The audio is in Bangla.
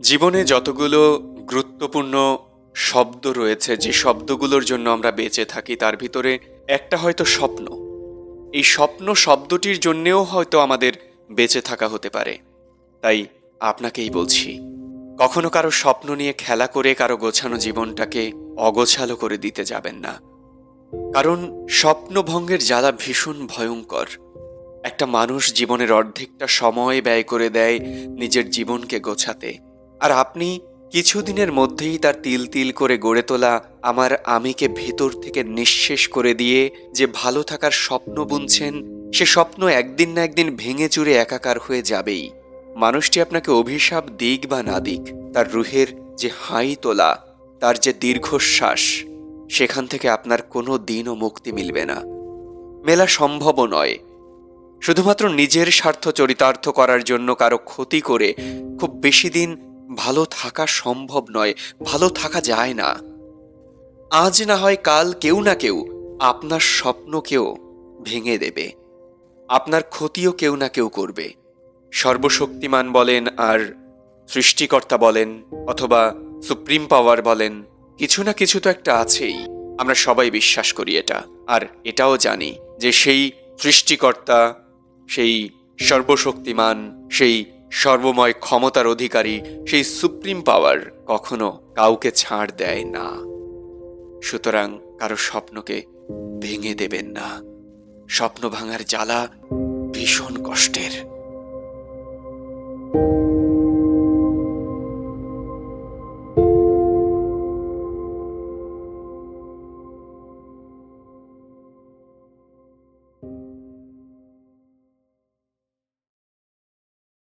জীবনে যতগুলো গুরুত্বপূর্ণ শব্দ রয়েছে, যে শব্দগুলোর জন্য আমরা বেঁচে থাকি, তার ভিতরে একটা হয়তো স্বপ্ন। এই স্বপ্ন শব্দটির জন্যেও হয়তো আমাদের বেঁচে থাকা হতে পারে। তাই আপনাকেই বলছি, কখনো কারও স্বপ্ন নিয়ে খেলা করে কারও গোছানো জীবনটাকে অগোছালো করে দিতে যাবেন না। কারণ স্বপ্নভঙ্গের জ্বালা ভীষণ ভয়ঙ্কর। একটা মানুষ জীবনের অর্ধেকটা সময় ব্যয় করে দেয় নিজের জীবনকে গোছাতে। আর আপনি কিছুদিনের মধ্যেই তার তিল তিল করে গড়ে তোলা আমার আমিকে ভেতর থেকে নিঃশেষ করে দিয়ে যে ভালো থাকার স্বপ্ন বুনছেন, সে স্বপ্ন একদিন না একদিন ভেঙে চুরে একাকার হয়ে যাবেই। মানুষটি আপনাকে অভিশাপ দিক বা না দিক, তার রুহের যে হাই তোলা, তার যে দীর্ঘশ্বাস, সেখান থেকে আপনার কোনো দিনও মুক্তি মিলবে না। মেলা সম্ভবও নয়। শুধুমাত্র নিজের স্বার্থ চরিতার্থ করার জন্য কারও ক্ষতি করে খুব বেশি দিন ভালো থাকা সম্ভব নয়, ভালো থাকা যায় না। আজ না হয় কাল কেউ না কেউ আপনার স্বপ্নকেও ভেঙে দেবে। আপনার ক্ষতিও কেউ না কেউ করবে। সর্বশক্তিমান বলেন আর সৃষ্টিকর্তা বলেন অথবা সুপ্রিম পাওয়ার বলেন, কিছু না কিছু তো একটা আছেই। আমরা সবাই বিশ্বাস করি এটা, আর এটাও জানি যে সেই সৃষ্টিকর্তা, সেই সর্বশক্তিমান, সেই সর্বময় ক্ষমতার অধিকারী সেই সুপ্রিম পাওয়ার কখনো কাউকে ছাড় দেয় না। সুতরাং কারও স্বপ্নকে ভেঙে দেবেন না। স্বপ্ন ভাঙার জ্বালা ভীষণ কষ্টের